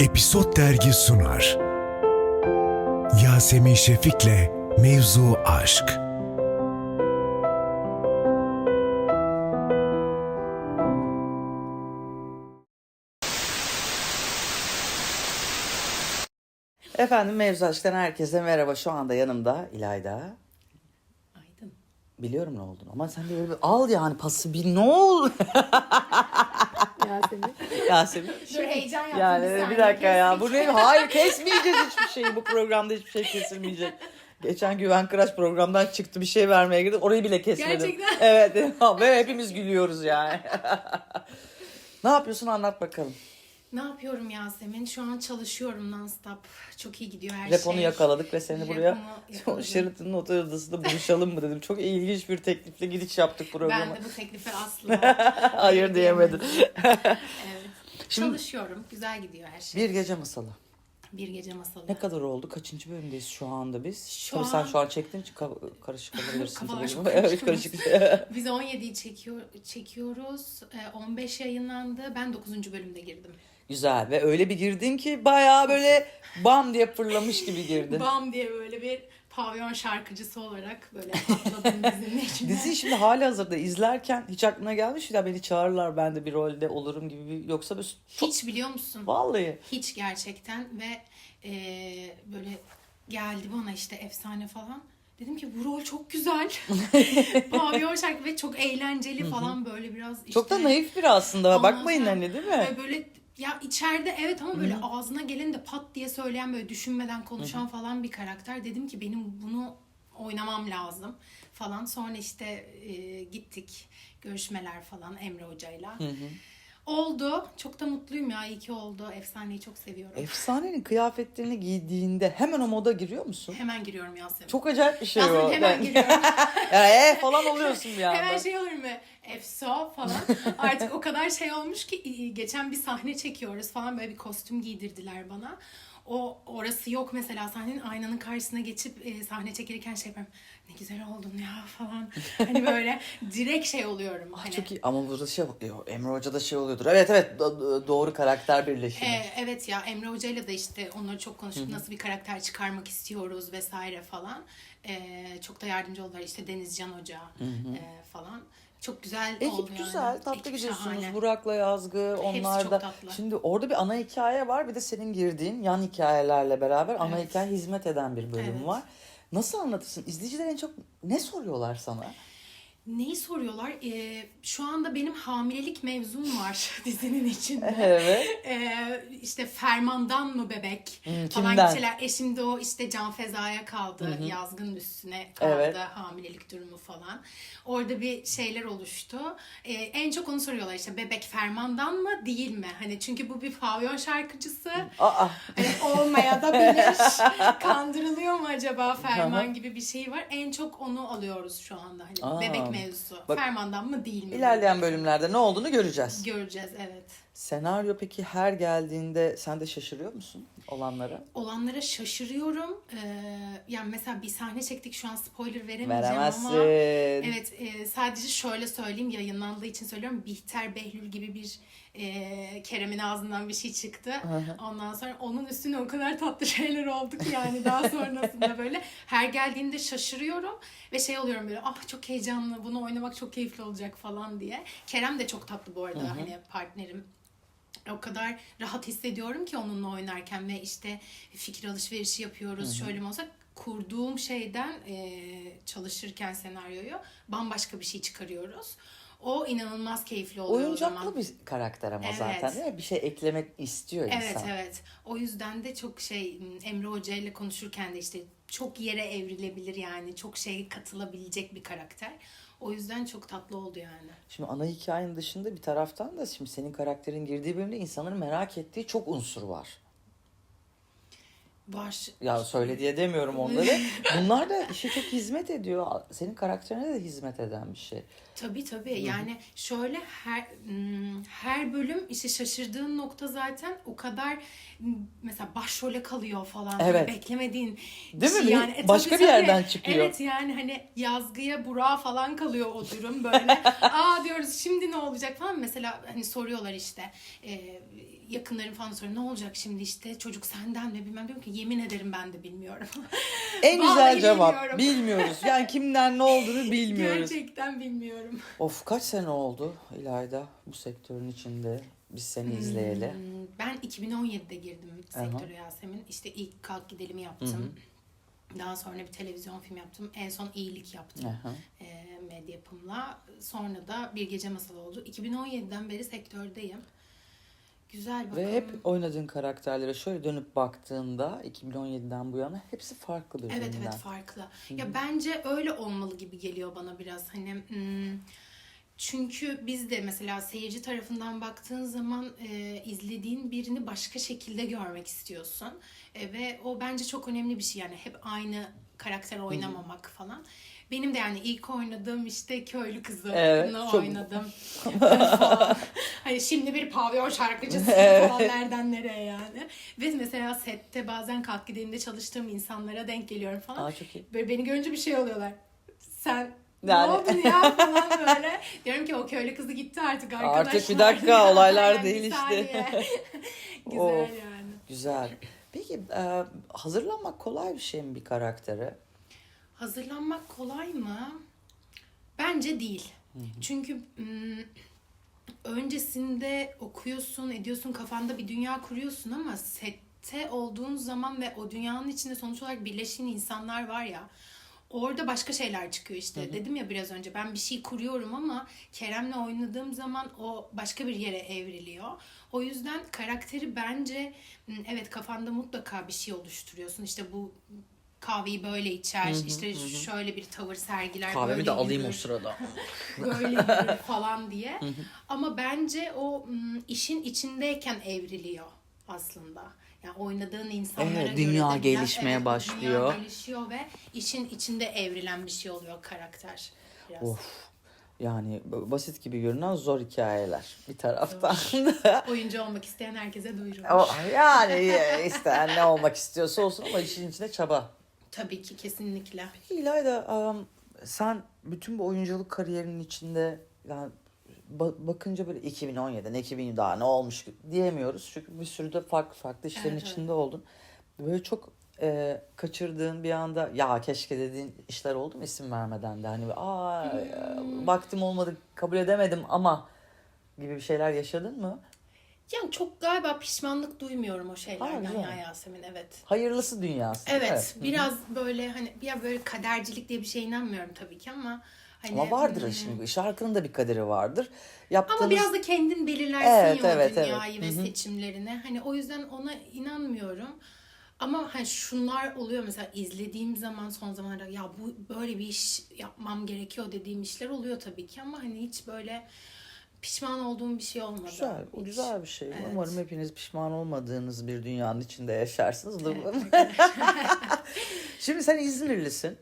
Episod Dergi sunar. Yasemin Şefik'le Mevzu Aşk. Efendim Mevzu Aşk'tan herkese merhaba. Şu anda yanımda İlayda. Aydın. Biliyorum ne olduğunu ama sen de böyle bir al yani pası bir ne ol. Yasemin. Yasemin. Dur heyecan yaptım. Yani bir, bir dakika ya. Bu ne? Hayır kesmeyeceğiz hiçbir şeyi. Bu programda hiçbir şey kesilmeyecek. Geçen Güven Kıraç programdan çıktı bir şey vermeye girdi. Orayı bile kesmedim. Gerçekten? Evet. Ve hepimiz gülüyoruz yani. ne yapıyorsun anlat bakalım. Ne yapıyorum Yasemin? Şu an çalışıyorum non-stop. Çok iyi gidiyor her Reponu şey. yakaladık ve seni buraya. Sheraton'un otel odasında buluşalım mı dedim. Çok ilginç bir teklifle gidiş yaptık programa. Ben de bu teklife asla Hayır diyemedin. evet. Şimdi- Çalışıyorum. Güzel gidiyor her şey. Bir gece masalı. Bir gece masalı. Ne kadar oldu? Kaçıncı bölümdeyiz şu anda biz? Şu Tabii sen an- şu an çektiğin için ka- karışık olabilirsin. Kafalar tabii. çok evet karışık. Biz 17'yi çekiyor, çekiyoruz. Ee, 15 yayınlandı. Ben 9. bölümde girdim. Güzel ve öyle bir girdin ki bayağı böyle bam diye fırlamış gibi girdin. Bam diye böyle bir pavyon şarkıcısı olarak böyle atladım dizinin içine. Diziyi şimdi hali hazırda izlerken hiç aklına gelmiş mi ya beni çağırırlar ben de bir rolde olurum gibi bir yoksa bir çok Hiç biliyor musun? vallahi Hiç gerçekten ve e, böyle geldi bana işte efsane falan. Dedim ki bu rol çok güzel. Pavyon şarkı ve çok eğlenceli falan böyle biraz işte. çok da naif bir aslında Ondan bakmayın sonra hani değil mi? Böyle ya içeride evet ama böyle ağzına geleni de pat diye söyleyen böyle düşünmeden konuşan falan bir karakter. Dedim ki benim bunu oynamam lazım falan. Sonra işte e, gittik görüşmeler falan Emre Hoca'yla. Oldu. Çok da mutluyum ya. İyi ki oldu. Efsaneyi çok seviyorum. Efsanenin kıyafetlerini giydiğinde hemen o moda giriyor musun? Hemen giriyorum Yasemin. Çok acayip bir şey Yasemin o. hemen Ben- giriyorum. Ya, ee falan oluyorsun bir anda. Hemen şey olur mu? Efso falan. Artık o kadar şey olmuş ki geçen bir sahne çekiyoruz falan böyle bir kostüm giydirdiler bana. O orası yok mesela sahnenin aynanın karşısına geçip e, sahne çekilirken şey yapıyorum. Ne güzel oldun ya falan. Hani böyle direkt şey oluyorum. Hani, Çok iyi ama burada şey oluyor. Emre Hoca da şey oluyordur. Evet evet do- do- doğru karakter birleşimi. E, evet ya Emre Hoca'yla da işte onları çok konuştuk. Nasıl bir karakter çıkarmak istiyoruz vesaire falan. E, çok da yardımcı oldular. İşte Denizcan Hoca e, falan. Çok güzel Ekip oldu yani. güzel, tatlı Ekip gidiyorsunuz. şahane. Burak'la Yazgı, onlar çok da. tatlı. Şimdi orada bir ana hikaye var, bir de senin girdiğin yan hikayelerle beraber ana Evet. hikaye hizmet eden bir bölüm Evet. var. Nasıl anlatırsın? İzleyiciler en çok ne soruyorlar sana? Neyi soruyorlar? Ee, şu anda benim hamilelik mevzum var dizinin içinde. Evet. Ee, işte fermandan mı bebek Hmm, falan kimden? gitseler. E şimdi o işte Can Feza'ya kaldı. Yazgının üstüne kaldı Evet. hamilelik durumu falan. Orada bir şeyler oluştu. Ee, en çok onu soruyorlar işte bebek fermandan mı değil mi? Hani çünkü bu bir pavyon şarkıcısı. Aa, Hani olmaya da bilir. Kandırılıyor mu acaba ferman gibi bir şey var. En çok onu alıyoruz şu anda. Hani Aa, bebek mevzusu. bak- Fermandan mı değil mi? ilerleyen bölümlerde ne olduğunu göreceğiz. Göreceğiz evet. Senaryo peki her geldiğinde sen de şaşırıyor musun olanlara? Olanlara şaşırıyorum. Ee, yani mesela bir sahne çektik şu an spoiler veremeyeceğim Veremezsin. ama evet e, sadece şöyle söyleyeyim yayınlandığı için söylüyorum. Bihter Behlül gibi bir e, Kerem'in ağzından bir şey çıktı. Ondan sonra onun üstüne o kadar tatlı şeyler oldu ki yani daha sonrasında böyle her geldiğinde şaşırıyorum ve şey oluyorum böyle ah çok heyecanlı bunu oynamak çok keyifli olacak falan diye. Kerem de çok tatlı bu arada hani partnerim o kadar rahat hissediyorum ki onunla oynarken ve işte fikir alışverişi yapıyoruz. Şöyle mi olsa kurduğum şeyden e, çalışırken senaryoyu bambaşka bir şey çıkarıyoruz. O inanılmaz keyifli oluyor o zaman. Oyuncaklı bir karakter ama Evet. zaten değil mi? Bir şey eklemek istiyor insan. Evet evet. O yüzden de çok şey Emre Hoca ile konuşurken de işte çok yere evrilebilir yani. Çok şey katılabilecek bir karakter. O yüzden çok tatlı oldu yani. Şimdi ana hikayenin dışında bir taraftan da şimdi senin karakterin girdiği bölümde insanların merak ettiği çok unsur var. Baş Ya söyle diye demiyorum onları. Bunlar da işe çok hizmet ediyor. Senin karakterine de hizmet eden bir şey. Tabii tabii. Yani şöyle her hmm, her bölüm işte şaşırdığın nokta zaten o kadar hmm, mesela başrole kalıyor falan. Evet. Beklemediğin Değil mi? şey Bir- yani. E, başka bir yerden çıkıyor. Evet yani hani yazgıya Burak'a falan kalıyor o durum böyle. Aa diyoruz şimdi ne olacak falan. Mesela hani soruyorlar işte e, yakınlarım falan soruyor ne olacak şimdi işte çocuk senden mi bilmem diyorum ki yemin ederim ben de bilmiyorum. En güzel cevap. bilmiyorum. Bilmiyoruz. Yani kimden ne olduğunu bilmiyoruz. Gerçekten bilmiyorum. Of kaç sene oldu İlayda bu sektörün içinde biz seni izleyeli. Hmm, Ben 2017'de girdim Aha. sektöre Yasemin. İşte ilk Kalk Gidelim'i yaptım. Daha sonra bir televizyon film yaptım. En son iyilik yaptım. Aha. e, medya yapımla. Sonra da Bir Gece Masalı oldu. 2017'den beri sektördeyim. Güzel bakalım. Ve hep oynadığın karakterlere şöyle dönüp baktığında 2017'den bu yana hepsi farklı birbirinden. Evet evet farklı. Ya bence öyle olmalı gibi geliyor bana biraz hani hmm, çünkü biz de mesela seyirci tarafından baktığın zaman e, izlediğin birini başka şekilde görmek istiyorsun E, ve o bence çok önemli bir şey yani hep aynı karakter oynamamak falan. Benim de yani ilk oynadığım işte köylü kızı Evet, çok- oynadım. Hani şimdi bir pavyon şarkıcısı falan nereden nereye yani. Ve mesela sette bazen kalk gidelimde çalıştığım insanlara denk geliyorum falan. Aa çok iyi. Böyle beni görünce bir şey oluyorlar. Sen Yani- ne oldun ya falan böyle. Diyorum ki o köylü kızı gitti artık arkadaşlar. Artık bir dakika, olaylar Aynen, değil işte. Güzel Of. yani. Güzel. Peki e, hazırlanmak kolay bir şey mi bir karaktere? Hazırlanmak kolay mı? Bence değil. Çünkü ım, öncesinde okuyorsun, ediyorsun, kafanda bir dünya kuruyorsun ama sette olduğun zaman ve o dünyanın içinde sonuç olarak birleşen insanlar var ya orada başka şeyler çıkıyor işte. Dedim ya biraz önce ben bir şey kuruyorum ama Kerem'le oynadığım zaman o başka bir yere evriliyor. O yüzden karakteri bence ım, evet kafanda mutlaka bir şey oluşturuyorsun. İşte bu kahveyi böyle içer, işte şöyle bir tavır sergiler, böyle yürür sırada. böyle yürür falan diye. Ama bence o işin içindeyken evriliyor aslında. Yani oynadığın insanlara Evet, göre dünya de biraz- gelişmeye evet, başlıyor. Dünya gelişiyor ve işin içinde evrilen bir şey oluyor karakter. Biraz. Of. Yani basit gibi görünen zor hikayeler bir taraftan. Oyuncu olmak isteyen herkese duyurulur. O- yani e, isteyen ne olmak istiyorsa olsun ama işin içinde çaba. Tabii ki kesinlikle. Peki İlayda um, sen bütün bu oyunculuk kariyerinin içinde yani ba- bakınca böyle 2017'den 2000 daha ne olmuş diyemiyoruz. Çünkü bir sürü de farklı farklı işlerin Evet, evet. içinde oldun. Böyle çok e, kaçırdığın bir anda ya keşke dediğin işler oldu mu isim vermeden de hani aa Hmm. vaktim olmadı kabul edemedim ama gibi bir şeyler yaşadın mı? Yani çok galiba pişmanlık duymuyorum o şeylerden güzel. ya Yasemin evet. Hayırlısı dünyası. Evet, biraz böyle hani bir böyle kadercilik diye bir şeye inanmıyorum tabii ki ama hani Ama vardır hmm, şimdi şarkının da bir kaderi vardır. Yaptığınız... Ama biraz da kendin belirlersin Evet, ya evet, dünyayı evet. ve Hı hı. seçimlerini. Hani o yüzden ona inanmıyorum. Ama hani şunlar oluyor mesela izlediğim zaman son zamanlarda ya bu böyle bir iş yapmam gerekiyor dediğim işler oluyor tabii ki ama hani hiç böyle pişman olduğum bir şey olmadı. Güzel, o Hiç. güzel bir şey. Evet. Umarım hepiniz pişman olmadığınız bir dünyanın içinde yaşarsınız. Şimdi sen İzmirlisin.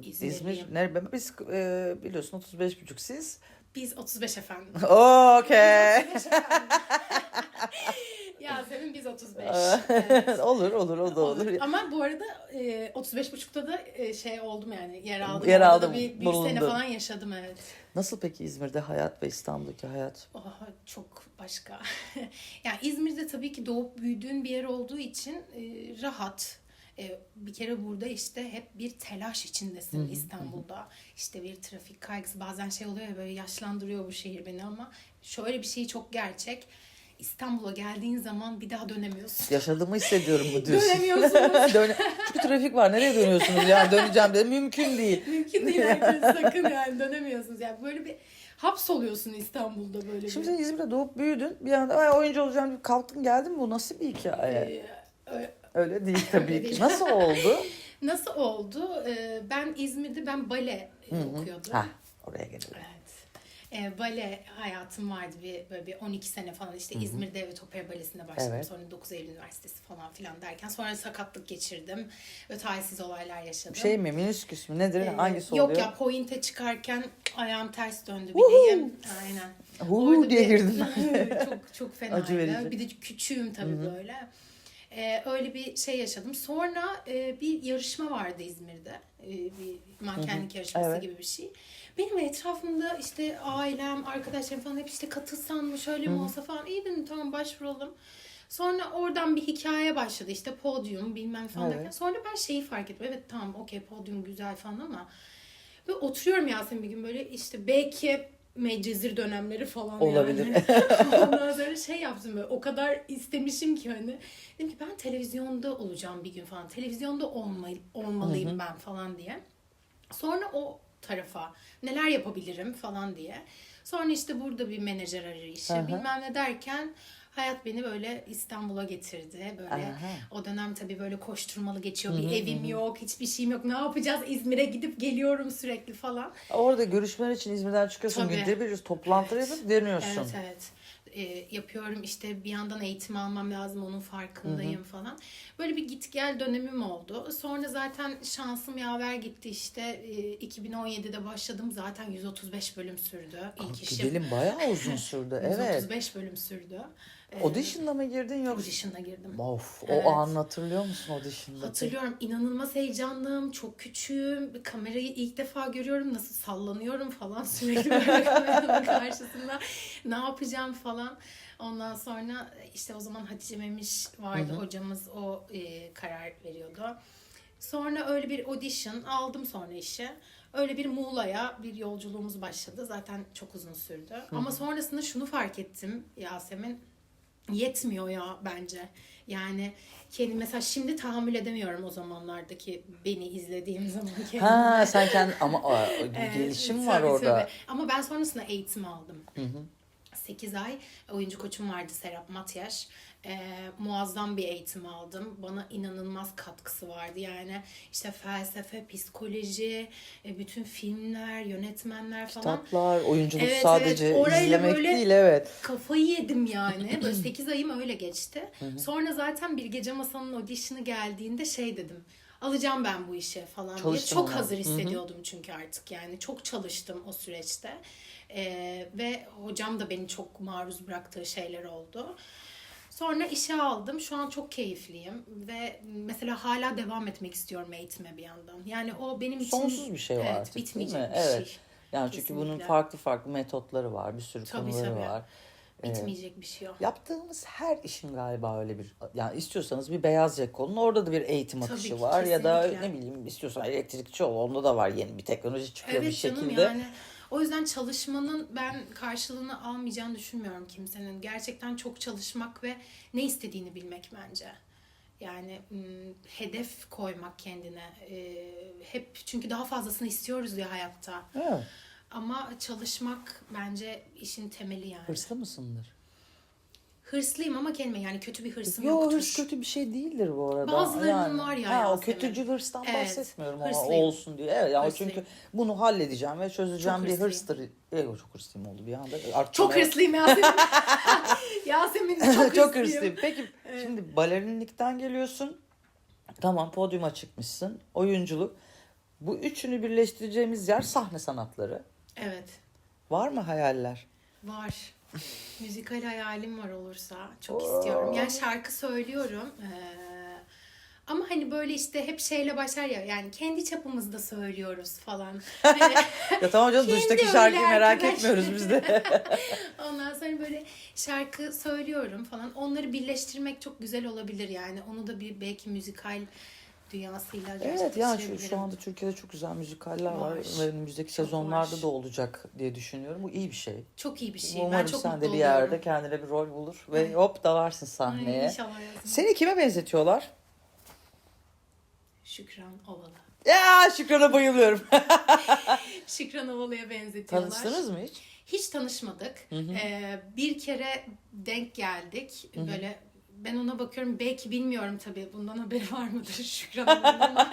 İzmirliyim. İzmir, nerede? Biz e, biliyorsun 35 buçuk siz. Biz 35 efendim. Okey. Yasemin biz 35. Evet. olur olur o da olur. Ama bu arada e, 35 buçukta da e, şey oldum yani yer aldım. Yer Orada aldım, Bir, bir sene falan yaşadım evet. Nasıl peki İzmir'de hayat ve İstanbul'daki hayat? Oha, çok başka. yani İzmir'de tabii ki doğup büyüdüğün bir yer olduğu için e, rahat. E, bir kere burada işte hep bir telaş içindesin İstanbul'da. İşte bir trafik kaygısı bazen şey oluyor ya böyle yaşlandırıyor bu şehir beni ama şöyle bir şey çok gerçek. İstanbul'a geldiğin zaman bir daha dönemiyorsun. Yaşadığımı hissediyorum bu diyorsun. Dönemiyorsunuz. Döne- Çünkü trafik var. Nereye dönüyorsunuz? Yani döneceğim de mümkün değil. Mümkün değil sakın yani dönemiyorsunuz. Yani böyle bir hapsoluyorsun İstanbul'da böyle Şimdi bir. sen İzmir'de doğup büyüdün. Bir anda "Ay, oyuncu olacağım deyip kalktın geldin mi? Bu nasıl bir hikaye? Ee, ö- Öyle değil tabii Öyle ki. değil. Nasıl oldu? Nasıl oldu? Ee, ben İzmir'de ben bale e, okuyordum. ha, oraya gelelim. Evet. Ee, bale hayatım vardı bir böyle bir 12 sene falan işte İzmir Devlet Opera Balesi'nde başladım. Evet. Sonra 9 Eylül Üniversitesi falan filan derken sonra sakatlık geçirdim ve talihsiz olaylar yaşadım. Şey mi? Minisküs mü? Nedir? Ee, Hangisi Yok oluyor? ya pointe çıkarken ayağım ters döndü bileğim. Aynen. Huu diye bir- girdim. çok çok fenaydı. Acı verici. Bir de küçüğüm tabii böyle. Ee, öyle bir şey yaşadım. Sonra e, bir yarışma vardı İzmir'de. Ee, bir mankenlik yarışması Evet. gibi bir şey. Benim etrafımda işte ailem, arkadaşlarım falan hep işte katılsan mı şöyle mi olsa falan. İyi dedim tamam başvuralım. Sonra oradan bir hikaye başladı işte podyum bilmem falan Evet. derken. Sonra ben şeyi fark ettim. Evet tamam okey podyum güzel falan ama ve oturuyorum Yasemin bir gün böyle işte belki Medcezir dönemleri falan Olabilir. yani. Ondan sonra şey yaptım böyle o kadar istemişim ki hani. Dedim ki ben televizyonda olacağım bir gün falan. Televizyonda olmalı, olmalıyım ben falan diye. Sonra o tarafa neler yapabilirim falan diye. Sonra işte burada bir menajer arayışı hı. bilmem ne derken hayat beni böyle İstanbul'a getirdi. Böyle Aha. o dönem tabii böyle koşturmalı geçiyor. Bir evim yok, hiçbir şeyim yok. Ne yapacağız? İzmir'e gidip geliyorum sürekli falan. Orada görüşmeler için İzmir'den çıkıyorsun. Tabii. Günde bir toplantı yapıp dönüyorsun. Evet evet. Ee, yapıyorum işte bir yandan eğitim almam lazım onun farkındayım falan. Böyle bir git gel dönemim oldu. Sonra zaten şansım yaver gitti işte Ee, 2017'de başladım zaten 135 bölüm sürdü ilk işim. Gidelim bayağı uzun sürdü. evet. 135 bölüm sürdü. Ee, mı girdin yoksa? Audition'a girdim. Of, Evet. o an hatırlıyor musun audition'da? Hatırlıyorum inanılmaz heyecanlıyım, çok küçüğüm, kamerayı ilk defa görüyorum, nasıl sallanıyorum falan sürekli böyle kameranın karşısında ne yapacağım falan. Ondan sonra işte o zaman Hatice Memiş vardı hocamız o e, karar veriyordu. Sonra öyle bir audition aldım sonra işe. Öyle bir Muğla'ya bir yolculuğumuz başladı. Zaten çok uzun sürdü. Ama sonrasında şunu fark ettim Yasemin yetmiyor ya bence. Yani kendi mesela şimdi tahammül edemiyorum o zamanlardaki beni izlediğim zaman kendime. Ha sen kendi ama aa, bir Evet, gelişim var tabii, orada. tabii. Ama ben sonrasında eğitim aldım. 8 ay oyuncu koçum vardı Serap Matyaş. Ee, muazzam bir eğitim aldım. Bana inanılmaz katkısı vardı. Yani işte felsefe, psikoloji, e, bütün filmler, yönetmenler falan. Kitaplar, oyunculuk Evet, sadece evet. İzlemek böyle- değil evet. Kafayı yedim yani. Böyle 8 ayım öyle geçti. Sonra zaten bir gece masanın audition'ı geldiğinde şey dedim. Alacağım ben bu işe falan diye. Çalıştım Çok ona. hazır hissediyordum çünkü artık yani. Çok çalıştım o süreçte. Ee, ve hocam da beni çok maruz bıraktığı şeyler oldu. Sonra işe aldım. Şu an çok keyifliyim ve mesela hala devam etmek istiyorum eğitime bir yandan. Yani o benim için Sonsuz bir şey var evet, artık değil bitmeyecek mi? bir Evet. şey. Yani çünkü bunun Kesinlikle. farklı farklı metotları var, bir sürü Tabii, konuları tabii. var. Bitmeyecek bir şey yok. Yaptığımız her işin galiba öyle bir yani istiyorsanız bir beyaz yaka olun orada da bir eğitim Tabii akışı ki, var ya da kesinlikle. ne bileyim istiyorsan elektrikçi ol onda da var yeni bir teknoloji çıkıyor bir Evet canım şekilde. yani. O yüzden çalışmanın ben karşılığını almayacağını düşünmüyorum kimsenin. Gerçekten çok çalışmak ve ne istediğini bilmek bence. Yani hedef koymak kendine. Hep çünkü daha fazlasını istiyoruz ya hayatta. Evet. Ama çalışmak bence işin temeli yani. Hırslı mısındır? Hırslıyım ama kendime yani kötü bir hırsım Yo yoktur. hırs kötü bir şey değildir bu arada. Bazılarının var ya Ha, o Yasemin. kötücül hırstan Evet, bahsetmiyorum ama hırslıyım. olsun diye. Evet Hırslıyım. çünkü bunu halledeceğim ve çözeceğim Çok bir hırslıyım. hırstır. Evet, çok hırslıyım oldu bir anda. Arttırmaya- Çok hırslıyım Yasemin. Yasemin çok hırslıyım. çok hırslıyım. Peki şimdi balerinlikten geliyorsun. Tamam podyuma çıkmışsın. Oyunculuk. Bu üçünü birleştireceğimiz yer sahne sanatları. Evet. Var mı hayaller? Var. Müzikal hayalim var olursa. Çok istiyorum. Yani şarkı söylüyorum. Ee, ama hani böyle işte hep şeyle başlar ya yani kendi çapımızda söylüyoruz falan. Hani Ya tamam canım öyle şarkıyı merak arkadaş. etmiyoruz biz de. ondan sonra böyle şarkı söylüyorum falan. Onları birleştirmek çok güzel olabilir yani. Onu da bir belki müzikal dünyasıyla evet ya şu, şu anda Türkiye'de çok güzel müzikaller var. Var. Önümüzdeki sezonlarda var. da olacak diye düşünüyorum. Bu iyi bir şey. Çok iyi bir şey. ben Umarım çok sen de bir yerde oluyorum. kendine bir rol bulur ve Ay. hop dalarsın Ay, sahneye. inşallah yazın. Seni kime benzetiyorlar? Şükran Ovalı. Ya Şükran'a bayılıyorum. Şükran Ovalı'ya benzetiyorlar. Tanıştınız mı hiç? Hiç tanışmadık. Ee, bir kere denk geldik. Böyle ben ona bakıyorum. Belki bilmiyorum tabii. Bundan haberi var mıdır Şükran ama.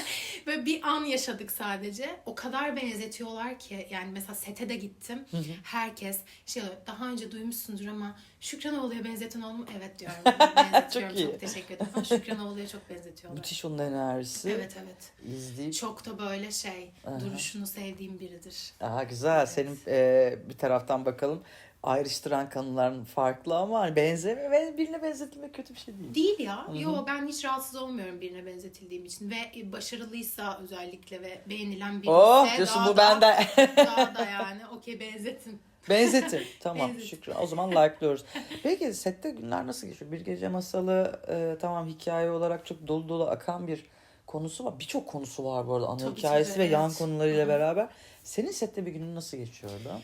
Böyle bir an yaşadık sadece. O kadar benzetiyorlar ki. Yani mesela sete de gittim. Herkes şey daha önce duymuşsundur ama Şükran Ovalı'ya benzeten oldu mu? Evet diyorum. Benzetiyorum. Çok iyi. çok, teşekkür ederim. Ama Şükran Ovalı'ya çok benzetiyorlar. Müthiş onun enerjisi. Evet evet. İzleyip Çok da böyle şey duruşunu sevdiğim biridir. Aha güzel. Senin e, bir taraftan bakalım ayrıştıran kanıların farklı ama hani benzeme ve birine benzetilmek kötü bir şey değil. Değil ya. Yo ben hiç rahatsız olmuyorum birine benzetildiğim için ve başarılıysa özellikle ve beğenilen birisi Oh diyorsun daha bu da, bende. daha da yani okey benzetin. Benzetir. Tamam Benzetir. Şükrü. O zaman like'lıyoruz. Peki sette günler nasıl geçiyor? Bir gece masalı e, tamam hikaye olarak çok dolu dolu akan bir konusu var. Birçok konusu var bu arada. Ana Tabii, hikayesi tabii, ve yan evet. konularıyla Hı. beraber. Senin sette bir günün nasıl geçiyor orada?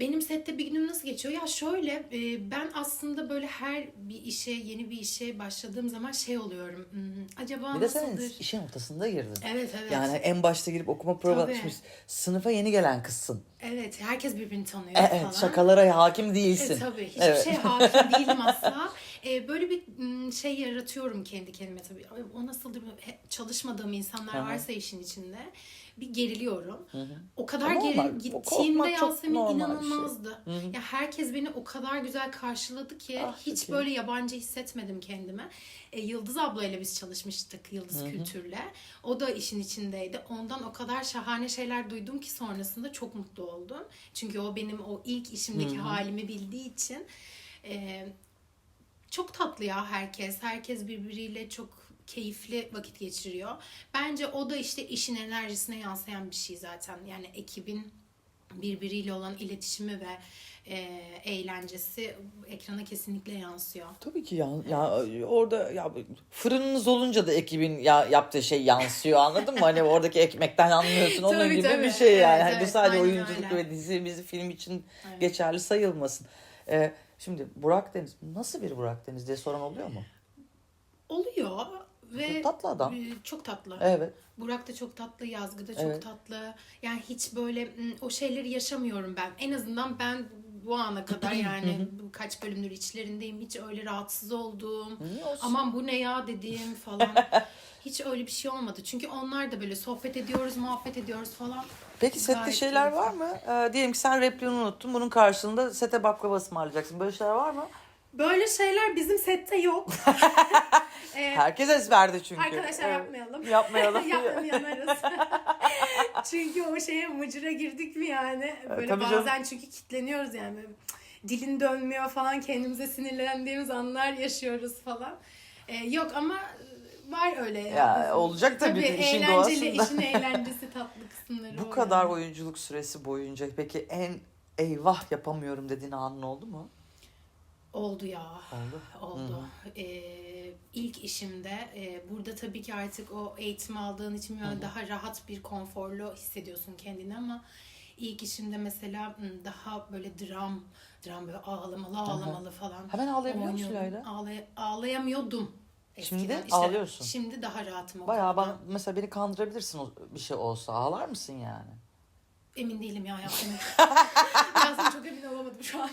Benim sette bir günüm nasıl geçiyor? Ya şöyle e, ben aslında böyle her bir işe yeni bir işe başladığım zaman şey oluyorum. acaba Bir de sen nasıldır? işin ortasında girdin. Evet evet. Yani en başta girip okuma prova şimdi sınıfa yeni gelen kızsın. Evet herkes birbirini tanıyor evet falan. şakalara hakim değilsin. E, tabii hiçbir Evet. şey hakim değilim asla. E, böyle bir şey yaratıyorum kendi kendime tabii. O nasıldır? Çalışmadığım insanlar Hı hı. varsa işin içinde bir geriliyorum. O kadar normal. O gittiğimde Yasemin şey. inanılmazdı. Ya herkes beni o kadar güzel karşıladı ki Ah, hiç böyle yabancı hissetmedim kendime. E, Yıldız ablayla biz çalışmıştık Yıldız Kültür'le. O da işin içindeydi. Ondan o kadar şahane şeyler duydum ki sonrasında çok mutlu oldum. Çünkü o benim o ilk işimdeki halimi bildiği için. E, çok tatlı ya herkes. Herkes birbiriyle çok keyifli vakit geçiriyor. Bence o da işte işin enerjisine yansıyan bir şey zaten. Yani ekibin birbiriyle olan iletişimi ve e, eğlencesi ekrana kesinlikle yansıyor. Tabii ki ya, ya orada ya fırınınız olunca da ekibin ya yaptığı şey yansıyor anladın mı? Hani oradaki ekmekten anlıyorsun onun Tabii, gibi tabii. bir şey yani. Evet, Hani bu evet, sadece aynen oyunculuk öyle. ve dizi bizi film için Evet. geçerli sayılmasın. Ee, şimdi Burak Deniz nasıl bir Burak Deniz diye soran oluyor mu? Oluyor ve Çok tatlı adam. e, çok tatlı. Evet. Burak da çok tatlı, Yazgı da çok Evet. tatlı. Yani hiç böyle o şeyleri yaşamıyorum ben. En azından ben bu ana kadar yani bu kaç bölümdür içlerindeyim. Hiç öyle rahatsız olduğum, aman bu ne ya dediğim falan. hiç öyle bir şey olmadı. Çünkü onlar da böyle sohbet ediyoruz, muhabbet ediyoruz falan. Peki sette Gayet şeyler var mı? Ee, diyelim ki sen repliğini unuttun. Bunun karşılığında sete baklava ısmarlayacaksın. Böyle şeyler var mı? Böyle şeyler bizim sette yok. Ee, Herkes ezberde çünkü. Arkadaşlar Evet. yapmayalım. Yapmayalım. Yapmayalım yanarız. çünkü o şeye mıcıra girdik mi yani? Böyle tabii canım. bazen çünkü kitleniyoruz yani. Böyle dilin dönmüyor falan kendimize sinirlendiğimiz anlar yaşıyoruz falan. Ee, yok ama var öyle. Ya, olacak tabii, işin eğlenceli, doğasında. işin eğlencesi tatlı kısımları Bu kadar yani. oyunculuk süresi boyunca peki en eyvah yapamıyorum dediğin anın oldu mu? Oldu ya. Oldu. Oldu. Ee, ilk işimde e, burada tabii ki artık o eğitimi aldığın için böyle daha rahat bir konforlu hissediyorsun kendini ama ilk işimde mesela daha böyle dram dram böyle ağlamalı ağlamalı falan. Hemen ağlayabiliyor musun. Leyla? Ağlay- ağlayamıyordum. Şimdi eskiden. ağlıyorsun. Şimdi daha rahatım Bayağı bana, mesela beni kandırabilirsin bir şey olsa. Ağlar mısın yani? Emin değilim ya Yasemin. Yasemin çok emin olamadım şu an.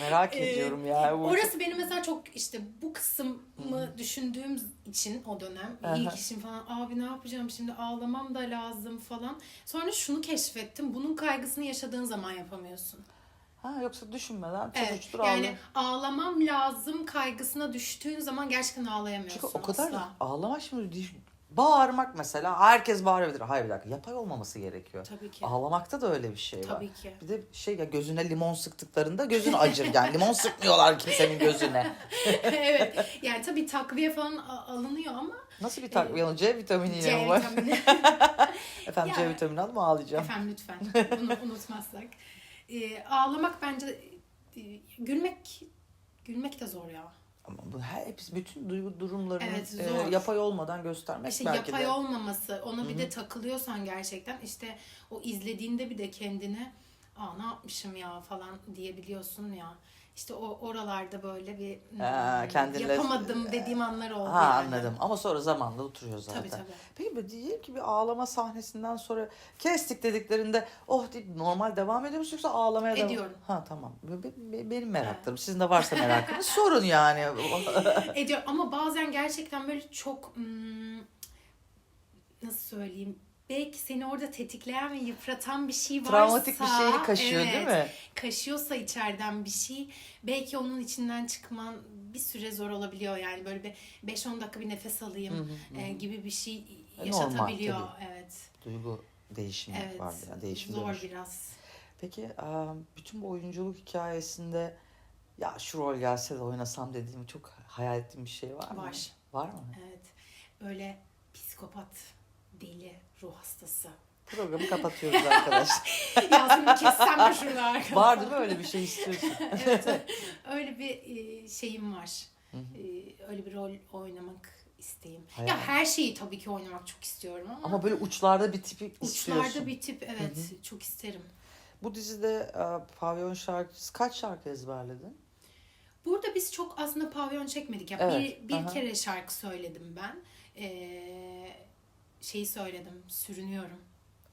Merak Ee, ediyorum ya. Bu Orası benim mesela çok işte bu kısmı düşündüğüm için o dönem Aha. ilk işim falan abi ne yapacağım şimdi ağlamam da lazım falan. Sonra şunu keşfettim bunun kaygısını yaşadığın zaman yapamıyorsun. Ha, yoksa düşünmeden Evet yani ağla. ağlamam lazım kaygısına düştüğün zaman gerçekten ağlayamıyorsun Çünkü o kadar asla. ağlamak şimdi. Bağırmak mesela herkes bağırabilir. Hayır bir dakika yapay olmaması gerekiyor. Tabii ki. Ağlamakta da öyle bir şey var. Tabii ki. Bir de şey ya gözüne limon sıktıklarında gözün acır. Yani limon sıkmıyorlar kimsenin gözüne. evet yani tabii takviye falan alınıyor ama Nasıl bir takviye C vitaminiyle C mi var? vitamini. Efendim C Ya- vitamini al mı ağlayacağım? Efendim lütfen bunu unutmazsak. Ee, ağlamak bence e, gülmek gülmek de zor ya. Ama bu her hepsi bütün duygu durumlarını Evet, e, yapay olmadan göstermek İşte belki yapay de. olmaması, ona bir de takılıyorsan gerçekten işte o izlediğinde bir de kendine aa ne yapmışım ya falan diyebiliyorsun ya. İşte o oralarda böyle bir Ha, hmm, kendinle- yapamadım dediğim anlar oldu Ha yani. anladım ama sonra zamanla oturuyor zaten. Tabii tabii. Peki diyelim ki bir ağlama sahnesinden sonra kestik dediklerinde oh deyip normal devam ediyor musun yoksa ağlamaya devam? Ediyorum. Ha tamam. Be- be- benim meraklarım. Sizin de varsa merakınız sorun yani. Ediyor ama bazen gerçekten böyle çok hmm, nasıl söyleyeyim belki seni orada tetikleyen ve yıpratan bir şey varsa Travmatik bir şeyi kaşıyor değil mi? Kaşıyorsa içeriden bir şey belki onun içinden çıkman bir süre zor olabiliyor yani böyle bir 5-10 dakika bir nefes alayım e, gibi bir şey E, yaşatabiliyor. normal evet. Duygu değişimi Evet. var ya değişim zor dönüş. biraz. Peki e, bütün bu oyunculuk hikayesinde ya şu rol gelse de oynasam dediğim çok hayal ettiğim bir şey var mı? Var. Var mı? Evet. Böyle psikopat, deli, ruh hastası Programı kapatıyoruz arkadaşlar. Yasemin kessem mi şurada arkadaşlar? Var değil mi öyle bir şey istiyorsun? evet, öyle bir e, şeyim var. E, öyle bir rol oynamak isteğim. Hayal. Ya her şeyi tabii ki oynamak çok istiyorum ama, Ama böyle uçlarda bir tipi istiyorsun. uçlarda bir tip evet çok isterim. Bu dizide e, pavyon şarkıcısı kaç şarkı ezberledin? Burada biz çok aslında pavyon çekmedik. Ya Evet, bir bir aha. kere şarkı söyledim ben. Ee, şeyi söyledim. Sürünüyorum.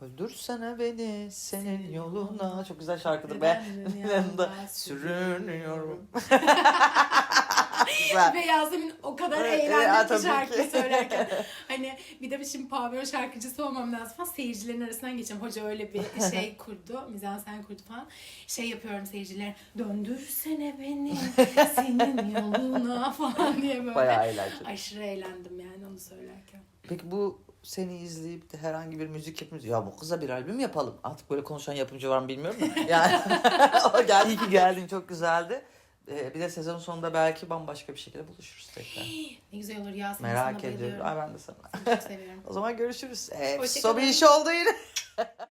Öldürsene beni senin yoluna. Çok güzel şarkıdır Neden be. dünyada Sürünüyorum. güzel. Ve Yasemin o kadar Evet, eğlendik ya, ki tabii şarkıyı ki. söylerken. Hani bir de şimdi pavyon şarkıcısı olmam lazım falan. Seyircilerin arasından geçeceğim. Hoca öyle bir şey kurdu. Mizansen kurdu falan. Şey yapıyorum seyircilere. Döndürsene beni senin yoluna falan diye böyle. Bayağı eğlenceli. Aşırı eğlendim yani onu söylerken. Peki bu seni izleyip de herhangi bir müzik yapımcı ya bu kıza bir albüm yapalım. Artık böyle konuşan yapımcı var mı bilmiyorum da. Yani o gel iyi ki geldin çok güzeldi. Ee, bir de sezonun sonunda belki bambaşka bir şekilde buluşuruz tekrar. Ne güzel olur Yasemin Merak sana ediyorum. Ay ben de sana. Seni çok seviyorum. O zaman görüşürüz. Ee, Hoşça so bir kalın. iş oldu yine.